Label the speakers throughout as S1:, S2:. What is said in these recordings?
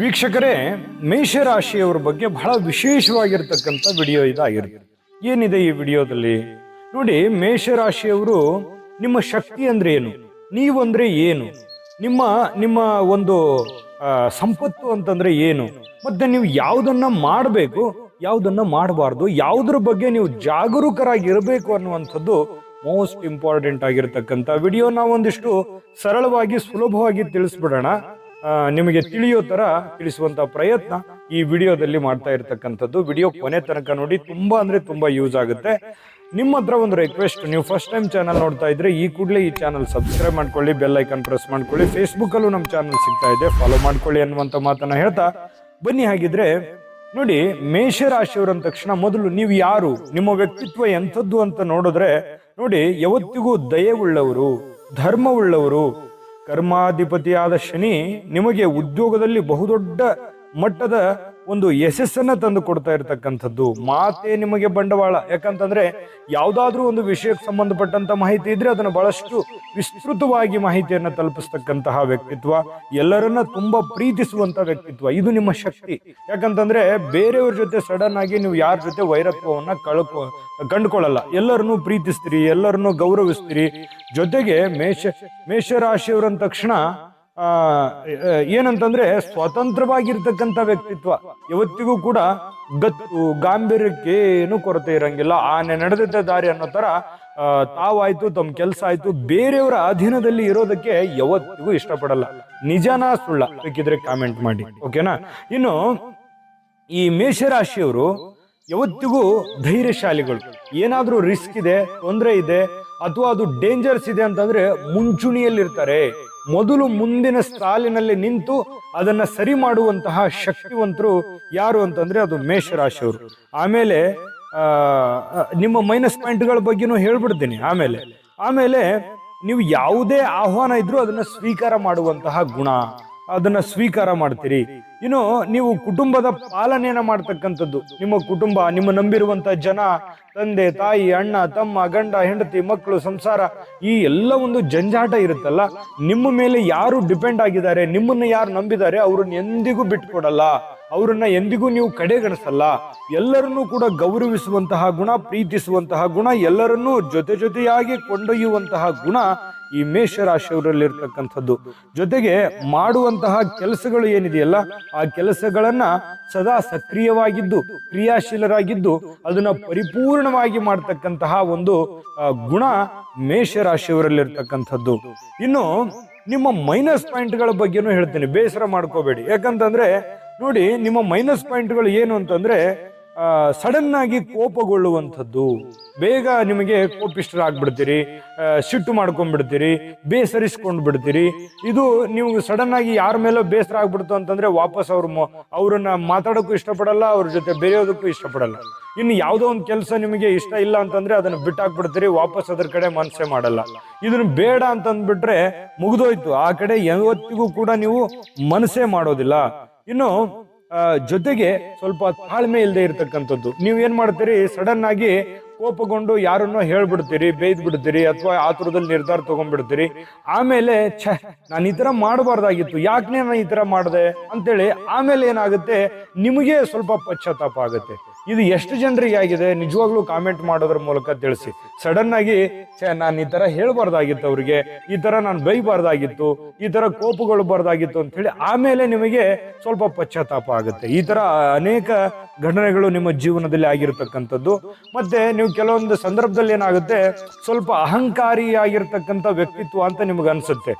S1: ವೀಕ್ಷಕರೇ, ಮೇಷರಾಶಿಯವರ ಬಗ್ಗೆ ಬಹಳ ವಿಶೇಷವಾಗಿರ್ತಕ್ಕಂಥ ವಿಡಿಯೋ ಇದಾಗಿರುತ್ತೆ. ಏನಿದೆ ಈ ವಿಡಿಯೋದಲ್ಲಿ? ನೋಡಿ, ಮೇಷರಾಶಿಯವರು ನಿಮ್ಮ ಶಕ್ತಿ ಅಂದ್ರೆ ಏನು? ನೀವು ಅಂದ್ರೆ ಏನು? ನಿಮ್ಮ ನಿಮ್ಮ ಒಂದು ಸಂಪತ್ತು ಅಂತಂದ್ರೆ ಏನು? ಮತ್ತೆ ನೀವು ಯಾವುದನ್ನ ಮಾಡಬೇಕು, ಯಾವುದನ್ನ ಮಾಡಬಾರ್ದು, ಯಾವುದ್ರ ಬಗ್ಗೆ ನೀವು ಜಾಗರೂಕರಾಗಿರಬೇಕು ಅನ್ನುವಂಥದ್ದು ಮೋಸ್ಟ್ ಇಂಪಾರ್ಟೆಂಟ್ ಆಗಿರ್ತಕ್ಕಂಥ ವಿಡಿಯೋ ನಾವೊಂದಿಷ್ಟು ಸರಳವಾಗಿ, ಸುಲಭವಾಗಿ ತಿಳಿಸ್ಬಿಡೋಣ. ನಿಮಗೆ ತಿಳಿಯೋ ತರ ತಿಳಿಸುವಂತ ಪ್ರಯತ್ನ ಈ ವಿಡಿಯೋದಲ್ಲಿ ಮಾಡ್ತಾ ಇರ್ತಕ್ಕಂಥದ್ದು. ವಿಡಿಯೋ ಕೊನೆ ತನಕ ನೋಡಿ, ತುಂಬಾ ಅಂದ್ರೆ ತುಂಬಾ ಯೂಸ್ ಆಗುತ್ತೆ. ನಿಮ್ಮ ಹತ್ರ ಒಂದು ರಿಕ್ವೆಸ್ಟ್ ನೀವು ಫಸ್ಟ್ ಟೈಮ್ ಚಾನಲ್ ನೋಡ್ತಾ ಇದ್ರೆ ಈ ಕೂಡಲೇ ಈ ಚಾನಲ್ ಸಬ್ಸ್ಕ್ರೈಬ್ ಮಾಡ್ಕೊಳ್ಳಿ ಬೆಲ್ ಐಕನ್ ಪ್ರೆಸ್ ಮಾಡ್ಕೊಳ್ಳಿ. ಫೇಸ್ಬುಕ್ ಅಲ್ಲೂ ನಮ್ಮ ಚಾನಲ್ ಸಿಗ್ತಾ ಇದೆ. ಫಾಲೋ ಮಾಡ್ಕೊಳ್ಳಿ ಅನ್ನುವಂತ ಮಾತನ್ನ ಹೇಳ್ತಾ ಬನ್ನಿ. ಹಾಗಿದ್ರೆ ನೋಡಿ ಮೇಷರಾಶಿಯವರು ಅಂದ ತಕ್ಷಣ ಮೊದಲು ನೀವು ಯಾರು? ನಿಮ್ಮ ವ್ಯಕ್ತಿತ್ವ ಎಂಥದ್ದು ಅಂತ ನೋಡಿದ್ರೆ, ನೋಡಿ, ಯಾವತ್ತಿಗೂ ದಯವುಳ್ಳವರು ಧರ್ಮವುಳ್ಳವರು, ಕರ್ಮಾಧಿಪತಿಯಾದ ಶನಿ ನಿಮಗೆ ಉದ್ಯೋಗದಲ್ಲಿ ಬಹುದೊಡ್ಡ ಮಟ್ಟದ ಒಂದು ಯಶಸ್ಸನ್ನ ತಂದು ಕೊಡ್ತಾ ಇರತಕ್ಕಂಥದ್ದು. ಮಾತೆ ನಿಮಗೆ ಬಂಡವಾಳ. ಯಾಕಂತಂದ್ರೆ ಯಾವುದಾದ್ರೂ ಒಂದು ವಿಷಯಕ್ಕೆ ಸಂಬಂಧಪಟ್ಟಂತ ಮಾಹಿತಿ ಇದ್ರೆ ಅದನ್ನು ಬಹಳಷ್ಟು ವಿಸ್ತೃತವಾಗಿ ಮಾಹಿತಿಯನ್ನು ತಲುಪಿಸ್ತಕ್ಕಂತಹ ವ್ಯಕ್ತಿತ್ವ, ಎಲ್ಲರನ್ನ ತುಂಬಾ ಪ್ರೀತಿಸುವಂತ ವ್ಯಕ್ತಿತ್ವ. ಇದು ನಿಮ್ಮ ಶಕ್ತಿ. ಯಾಕಂತಂದ್ರೆ ಬೇರೆಯವ್ರ ಜೊತೆ ಸಡನ್ ಆಗಿ ನೀವು ಯಾರ ಜೊತೆ ವೈರತ್ವವನ್ನ ಕಳ್ಕೊ, ಕಂಡುಕೊಳ್ಳಲ್ಲ. ಎಲ್ಲರನ್ನೂ ಪ್ರೀತಿಸ್ತೀರಿ, ಎಲ್ಲರನ್ನೂ ಗೌರವಿಸ್ತೀರಿ. ಜೊತೆಗೆ ಮೇಷ ಮೇಷರಾಶಿಯವರಂದ ತಕ್ಷಣ ಏನಂತಂದ್ರೆ ಸ್ವತಂತ್ರವಾಗಿರ್ತಕ್ಕಂಥ ವ್ಯಕ್ತಿತ್ವ. ಯಾವತ್ತಿಗೂ ಕೂಡ ಗತ್ತು ಗಾಂಭೀರ್ಯಕ್ಕೆ ಏನು ಕೊರತೆ ಇರಂಗಿಲ್ಲ. ಆನೆ ನಡೆದಿದ್ದ ದಾರಿ ಅನ್ನೋ ತರ ತಾವಾಯ್ತು, ತಮ್ಮ ಕೆಲಸ ಆಯ್ತು, ಬೇರೆಯವರ ಅಧೀನದಲ್ಲಿ ಇರೋದಕ್ಕೆ ಯಾವತ್ತಿಗೂ ಇಷ್ಟಪಡಲ್ಲ. ನಿಜನಾ ಸುಳ್ಳ ಬೇಕಿದ್ರೆ ಕಾಮೆಂಟ್ ಮಾಡಿ ಓಕೆನಾ ಇನ್ನು, ಈ ಮೇಷರಾಶಿಯವರು ಯಾವತ್ತಿಗೂ ಧೈರ್ಯಶಾಲಿಗಳು. ಏನಾದ್ರೂ ರಿಸ್ಕ್ ಇದೆ, ತೊಂದರೆ ಇದೆ, ಅಥವಾ ಅದು ಡೇಂಜರ್ಸ್ ಇದೆ ಅಂತಂದ್ರೆ ಮುಂಚೂಣಿಯಲ್ಲಿರ್ತಾರೆ. ಮೊದಲು ಮುಂದಿನ ಸಾಲಿನಲ್ಲಿ ನಿಂತು ಅದನ್ನ ಸರಿ ಮಾಡುವಂತಹ ಶಕ್ತಿವಂತರು ಯಾರು ಅಂತಂದ್ರೆ ಅದು ಮೇಷರಾಶಿಯವರು. ಆಮೇಲೆ ನಿಮ್ಮ ಮೈನಸ್ ಪಾಯಿಂಟ್ಗಳ ಬಗ್ಗೆನೂ ಹೇಳ್ಬಿಡ್ತೀನಿ ಆಮೇಲೆ. ಆಮೇಲೆ, ನೀವು ಯಾವುದೇ ಆಹ್ವಾನ ಇದ್ರೂ ಅದನ್ನ ಸ್ವೀಕಾರ ಮಾಡುವಂತಹ ಗುಣ. ಅದನ್ನ ಸ್ವೀಕಾರ ಮಾಡ್ತೀರಿ. ಇನ್ನು ನೀವು ಕುಟುಂಬದ ಪಾಲನೆಯನ್ನ ಮಾಡ್ತಕ್ಕಂಥದ್ದು. ನಿಮ್ಮ ಕುಟುಂಬ, ನಿಮ್ಮ ನಂಬಿರುವಂತ ಜನ, ತಂದೆ, ತಾಯಿ, ಅಣ್ಣ, ತಮ್ಮ, ಗಂಡ, ಹೆಂಡತಿ, ಮಕ್ಕಳು, ಸಂಸಾರ, ಈ ಎಲ್ಲ ಒಂದು ಜಂಜಾಟ ಇರುತ್ತಲ್ಲ, ನಿಮ್ಮ ಮೇಲೆ ಯಾರು ಡಿಪೆಂಡ್ ಆಗಿದ್ದಾರೆ, ನಿಮ್ಮನ್ನ ಯಾರು ನಂಬಿದ್ದಾರೆ, ಅವ್ರನ್ನ ಎಂದಿಗೂ ಬಿಟ್ಕೊಡಲ್ಲ. ಅವರನ್ನ ಎಂದಿಗೂ ನೀವು ಕಡೆಗಣಿಸಲ್ಲ. ಎಲ್ಲರನ್ನೂ ಕೂಡ ಗೌರವಿಸುವಂತಹ ಗುಣ, ಪ್ರೀತಿಸುವಂತಹ ಗುಣ, ಎಲ್ಲರನ್ನೂ ಜೊತೆ ಜೊತೆಯಾಗಿ ಕೊಂಡೊಯ್ಯುವಂತಹ ಗುಣ ಈ ಮೇಷರಾಶಿಯವರಲ್ಲಿರ್ತಕ್ಕಂಥದ್ದು. ಜೊತೆಗೆ ಮಾಡುವಂತಹ ಕೆಲಸಗಳು ಏನಿದೆಯಲ್ಲ, ಆ ಕೆಲಸಗಳನ್ನ ಸದಾ ಸಕ್ರಿಯವಾಗಿದ್ದು, ಕ್ರಿಯಾಶೀಲರಾಗಿದ್ದು, ಅದನ್ನ ಪರಿಪೂರ್ಣವಾಗಿ ಮಾಡ್ತಕ್ಕಂತಹ ಒಂದು ಗುಣ ಮೇಷರಾಶಿಯವರಲ್ಲಿರ್ತಕ್ಕಂಥದ್ದು. ಇನ್ನು ನಿಮ್ಮ ಮೈನಸ್ ಪಾಯಿಂಟ್ಗಳ ಬಗ್ಗೆನೂ ಹೇಳ್ತೇನೆ, ಬೇಸರ ಮಾಡ್ಕೋಬೇಡಿ. ಯಾಕಂತಂದ್ರೆ, ನೋಡಿ, ನಿಮ್ಮ ಮೈನಸ್ ಪಾಯಿಂಟ್ಗಳು ಏನು ಅಂತಂದ್ರೆ ಸಡನ್ ಆಗಿ ಕೋಪಗೊಳ್ಳುವಂಥದ್ದು. ಬೇಗ ನಿಮಗೆ ಕೋಪಿಷ್ಟರಾಗ್ಬಿಡ್ತೀರಿ ಸಿಟ್ಟು ಮಾಡ್ಕೊಂಡ್ಬಿಡ್ತೀರಿ, ಬೇಸರಿಸ್ಕೊಂಡ್ ಬಿಡ್ತೀರಿ. ಇದು ನೀವು ಸಡನ್ ಆಗಿ ಯಾರ ಮೇಲೋ ಬೇಸರ ಆಗ್ಬಿಡ್ತು ಅಂತಂದ್ರೆ ವಾಪಸ್ ಅವ್ರ ಅವ್ರನ್ನ ಮಾತಾಡೋಕ್ಕೂ ಇಷ್ಟಪಡಲ್ಲ, ಅವ್ರ ಜೊತೆ ಬೆರೆಯೋದಕ್ಕೂ ಇಷ್ಟಪಡಲ್ಲ. ಇನ್ನು ಯಾವುದೋ ಒಂದು ಕೆಲಸ ನಿಮಗೆ ಇಷ್ಟ ಇಲ್ಲ ಅಂತಂದ್ರೆ ಅದನ್ನ ಬಿಟ್ಟಾಕ್ಬಿಡ್ತೀರಿ, ವಾಪಸ್ ಅದ್ರ ಕಡೆ ಮನಸ್ಸೇ ಮಾಡಲ್ಲ. ಇದನ್ನ ಬೇಡ ಅಂತಂದ್ಬಿಟ್ರೆ ಮುಗಿದೋಯ್ತು. ಆ ಕಡೆ ಯಾವತ್ತಿಗೂ ಕೂಡ ನೀವು ಮನಸ್ಸೇ ಮಾಡೋದಿಲ್ಲ. ಇನ್ನು ಜೊತೆಗೆ ಸ್ವಲ್ಪ ತಾಳ್ಮೆ ಇಲ್ಲದೆ ಇರತಕ್ಕಂಥದ್ದು. ನೀವು ಏನ್ ಮಾಡ್ತೀರಿ? ಸಡನ್ ಆಗಿ ಕೋಪಗೊಂಡು ಯಾರನ್ನೋ ಹೇಳ್ಬಿಡ್ತೀರಿ ಬೇಯ್ದು ಬಿಡ್ತೀರಿ ಅಥವಾ ಆತುರದಲ್ಲಿ ನಿರ್ಧಾರ ತಗೊಂಡ್ಬಿಡ್ತೀರಿ. ಆಮೇಲೆ, ಛೆ, ನಾನು ಈ ತರ ಮಾಡಬಾರ್ದಾಗಿತ್ತು. ಯಾಕೆ ನಾನು ಈ ತರ ಮಾಡಿದೆ? ಅಂತೇಳಿ ಆಮೇಲೆ ಏನಾಗುತ್ತೆ? ನಿಮಗೆ ಸ್ವಲ್ಪ ಪಶ್ಚಾತ್ತಾಪ ಆಗುತ್ತೆ. ಇದು ಎಷ್ಟು ಜನರಿಗೆ ಆಗಿದೆ? ನಿಜವಾಗ್ಲೂ ಕಾಮೆಂಟ್ ಮಾಡೋದ್ರ ಮೂಲಕ ತಿಳಿಸಿ. ಸಡನ್ ಆಗಿ ನಾನು ಈ ತರ ಹೇಳ್ಬಾರ್ದಾಗಿತ್ತು ಅವ್ರಿಗೆ. ಈ ತರ ನಾನು ಬೈಬಾರ್ದಾಗಿತ್ತು. ಈ ತರ ಕೋಪಗೊಳ್ಬಾರ್ದಾಗಿತ್ತು ಅಂತ ಹೇಳಿ ಆಮೇಲೆ ನಿಮಗೆ ಸ್ವಲ್ಪ ಪಶ್ಚಾತ್ತಾಪ ಆಗುತ್ತೆ. ಈ ತರ ಅನೇಕ ಘಟನೆಗಳು ನಿಮ್ಮ ಜೀವನದಲ್ಲಿ ಆಗಿರ್ತಕ್ಕಂಥದ್ದು. ಮತ್ತೆ ನೀವು ಕೆಲವೊಂದು ಸಂದರ್ಭದಲ್ಲಿ ಏನಾಗುತ್ತೆ? ಸ್ವಲ್ಪ ಅಹಂಕಾರಿಯಾಗಿರ್ತಕ್ಕಂಥ ವ್ಯಕ್ತಿತ್ವ ಅಂತ ನಿಮ್ಗೆ ಅನ್ಸುತ್ತೆ.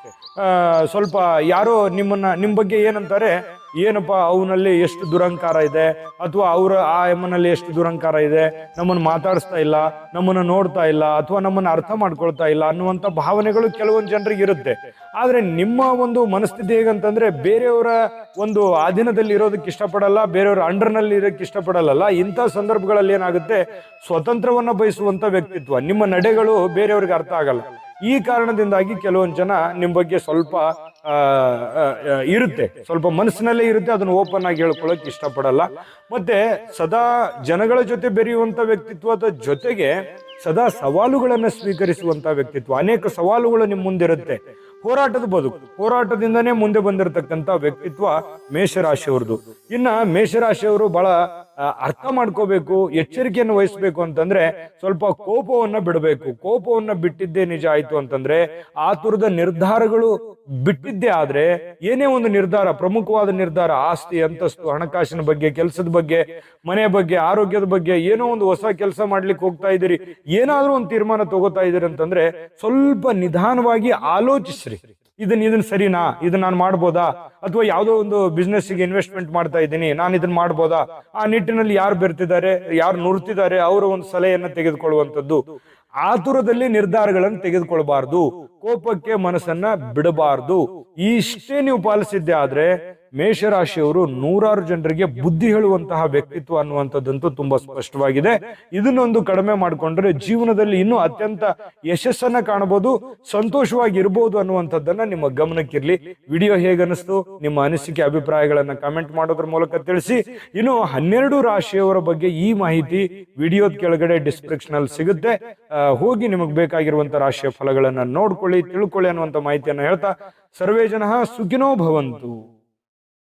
S1: ಸ್ವಲ್ಪ ಯಾರೋ ನಿಮ್ಮನ್ನ ನಿಮ್ಮ ಬಗ್ಗೆ ಏನಂತಾರೆ? ಏನಪ್ಪ, ಅವನಲ್ಲಿ ಎಷ್ಟು ದುರಂಕಾರ ಇದೆ? ಅಥವಾ ಅವರ, ಆ ಎಮ್ಮನಲ್ಲಿ ಎಷ್ಟು ದುರಂಕಾರ ಇದೆ? ನಮ್ಮನ್ನು ಮಾತಾಡಿಸ್ತಾ ಇಲ್ಲ, ನಮ್ಮನ್ನು ನೋಡ್ತಾ ಇಲ್ಲ, ಅಥವಾ ನಮ್ಮನ್ನು ಅರ್ಥ ಮಾಡ್ಕೊಳ್ತಾ ಇಲ್ಲ ಅನ್ನುವಂಥ ಭಾವನೆಗಳು ಕೆಲವೊಂದು ಜನರಿಗೆ ಇರುತ್ತೆ. ಆದರೆ ನಿಮ್ಮ ಒಂದು ಮನಸ್ಥಿತಿ ಹೇಗಂತಂದ್ರೆ, ಬೇರೆಯವರ ಒಂದು ಅಧೀನದಲ್ಲಿ ಇರೋದಕ್ಕೆ ಇಷ್ಟಪಡಲ್ಲ, ಬೇರೆಯವರ ಅಂಡರ್ನಲ್ಲಿ ಇರೋಕ್ಕೆ ಇಷ್ಟಪಡಲ್ಲ ಇಂಥ ಸಂದರ್ಭಗಳಲ್ಲಿ ಏನಾಗುತ್ತೆ, ಸ್ವತಂತ್ರವನ್ನ ಬಯಸುವಂತ ವ್ಯಕ್ತಿತ್ವ, ನಿಮ್ಮ ನಡೆಗಳು ಬೇರೆಯವ್ರಿಗೆ ಅರ್ಥ ಆಗಲ್ಲ. ಈ ಕಾರಣದಿಂದಾಗಿ ಕೆಲವೊಂದು ಜನ ನಿಮ್ಮ ಬಗ್ಗೆ ಸ್ವಲ್ಪ ಇರುತ್ತೆ. ಸ್ವಲ್ಪ ಮನಸ್ಸಿನಲ್ಲೇ ಇರುತ್ತೆ, ಅದನ್ನು ಓಪನ್ ಆಗಿ ಹೇಳ್ಕೊಳ್ಳೋಕೆ ಇಷ್ಟಪಡಲ್ಲ. ಮತ್ತೆ ಸದಾ ಜನಗಳ ಜೊತೆ ಬೆರೆಯುವಂತ ವ್ಯಕ್ತಿತ್ವದ ಜೊತೆಗೆ ಸದಾ ಸವಾಲುಗಳನ್ನು ಸ್ವೀಕರಿಸುವಂತ ವ್ಯಕ್ತಿತ್ವ. ಅನೇಕ ಸವಾಲುಗಳು ನಿಮ್ ಮುಂದಿರುತ್ತೆ. ಹೋರಾಟದ ಬದುಕು. ಹೋರಾಟದಿಂದನೇ ಮುಂದೆ ಬಂದಿರತಕ್ಕಂತ ವ್ಯಕ್ತಿತ್ವ ಮೇಷರಾಶಿಯವ್ರದ್ದು. ಇನ್ನ ಮೇಷರಾಶಿಯವರು ಬಹಳ ಅರ್ಥ ಮಾಡ್ಕೋಬೇಕು, ಎಚ್ಚರಿಕೆಯನ್ನು ವಹಿಸ್ಬೇಕು ಅಂತಂದ್ರೆ ಸ್ವಲ್ಪ ಕೋಪವನ್ನ ಬಿಡಬೇಕು. ಕೋಪವನ್ನ ಬಿಟ್ಟಿದ್ದೇ ನಿಜ ಆಯ್ತು ಅಂತಂದ್ರೆ ಆತುರದ ನಿರ್ಧಾರಗಳು ಬಿಟ್ಟಿದ್ದೇ ಆದ್ರೆ ಏನೇ ಒಂದು ನಿರ್ಧಾರ, ಪ್ರಮುಖವಾದ ನಿರ್ಧಾರ, ಆಸ್ತಿ, ಅಂತಸ್ತು, ಹಣಕಾಸಿನ ಬಗ್ಗೆ, ಕೆಲಸದ ಬಗ್ಗೆ, ಮನೆ ಬಗ್ಗೆ, ಆರೋಗ್ಯದ ಬಗ್ಗೆ, ಏನೋ ಒಂದು ಹೊಸ ಕೆಲಸ ಮಾಡ್ಲಿಕ್ಕೆ ಹೋಗ್ತಾ ಇದ್ದೀರಿ, ಏನಾದ್ರೂ ಒಂದು ತೀರ್ಮಾನ ತಗೋತಾ ಇದ್ದೀರಿ ಅಂತಂದ್ರೆ ಸ್ವಲ್ಪ ನಿಧಾನವಾಗಿ ಆಲೋಚಿಸ್ರಿ. ಇದನ್ನ ಇದನ್ನ ಸರಿನಾ? ಇದನ್ನ ನಾನು ಮಾಡ್ಬೋದಾ? ಅಥವಾ ಯಾವುದೋ ಒಂದು ಬಿಸ್ನೆಸ್ಗೆ ಇನ್ವೆಸ್ಟ್ಮೆಂಟ್ ಮಾಡ್ತಾ ಇದ್ದೀನಿ ನಾನು ಇದನ್ನ ಮಾಡ್ಬೋದಾ? ಆ ನಿಟ್ಟಿನಲ್ಲಿ ಯಾರು ಬೆರ್ತಿದ್ದಾರೆ ಯಾರು ನುರ್ತಿದ್ದಾರೆ ಅವರ ಒಂದು ಸಲಹೆಯನ್ನ ತೆಗೆದುಕೊಳ್ಳುವಂತದ್ದು ಆತುರದಲ್ಲಿ ನಿರ್ಧಾರಗಳನ್ನು ತೆಗೆದುಕೊಳ್ಬಾರ್ದು. ಕೋಪಕ್ಕೆ ಮನಸ್ಸನ್ನ ಬಿಡಬಾರ್ದು. ಇಷ್ಟೇ ನೀವು ಪಾಲಿಸಿದ್ದೆ ಆದ್ರೆ ಮೇಷರಾಶಿಯವರು ನೂರಾರು ಜನರಿಗೆ ಬುದ್ಧಿ ಹೇಳುವಂತಹ ವ್ಯಕ್ತಿತ್ವ ಅನ್ನುವಂಥದ್ದಂತೂ ತುಂಬಾ ಸ್ಪಷ್ಟವಾಗಿದೆ. ಇದನ್ನೊಂದು ಕಡಿಮೆ ಮಾಡಿಕೊಂಡ್ರೆ ಜೀವನದಲ್ಲಿ ಇನ್ನೂ ಅತ್ಯಂತ ಯಶಸ್ಸನ್ನ ಕಾಣಬಹುದು, ಸಂತೋಷವಾಗಿ ಇರಬಹುದು ಅನ್ನುವಂಥದ್ದನ್ನ ನಿಮ್ಮ ಗಮನಕ್ಕಿರ್ಲಿ. ವಿಡಿಯೋ ಹೇಗನಿಸ್ತು ನಿಮ್ಮ ಅನಿಸಿಕೆ, ಅಭಿಪ್ರಾಯಗಳನ್ನ ಕಮೆಂಟ್ ಮಾಡೋದ್ರ ಮೂಲಕ ತಿಳಿಸಿ. ಇನ್ನು ಹನ್ನೆರಡು ರಾಶಿಯವರ ಬಗ್ಗೆ ಈ ಮಾಹಿತಿ ವಿಡಿಯೋದ ಕೆಳಗಡೆ ಡಿಸ್ಕ್ರಿಪ್ಷನ್ ಅಲ್ಲಿ ಸಿಗುತ್ತೆ ಹೋಗಿ ನಿಮಗೆ ಬೇಕಾಗಿರುವಂತ ರಾಶಿಯ ಫಲಗಳನ್ನ ನೋಡ್ಕೊಳ್ಳಿ, ತಿಳ್ಕೊಳ್ಳಿ ಅನ್ನುವಂತ ಮಾಹಿತಿಯನ್ನ ಹೇಳ್ತಾ. ಸರ್ವೇ ಜನ ಸುಖಿನೋ ಭವಂತು.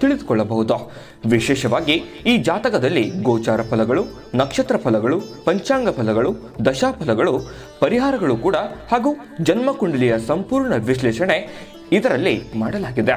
S2: ತಿಳಿದುಕೊಳ್ಳಬಹುದು. ವಿಶೇಷವಾಗಿ ಈ ಜಾತಕದಲ್ಲಿ ಗೋಚಾರ ಫಲಗಳು, ನಕ್ಷತ್ರ ಫಲಗಳು, ಪಂಚಾಂಗ ಫಲಗಳು ದಶಾಫಲಗಳು ಪರಿಹಾರಗಳು ಕೂಡ ಹಾಗೂ ಜನ್ಮಕುಂಡಲಿಯ ಸಂಪೂರ್ಣ ವಿಶ್ಲೇಷಣೆ ಇದರಲ್ಲಿ ಮಾಡಲಾಗಿದೆ.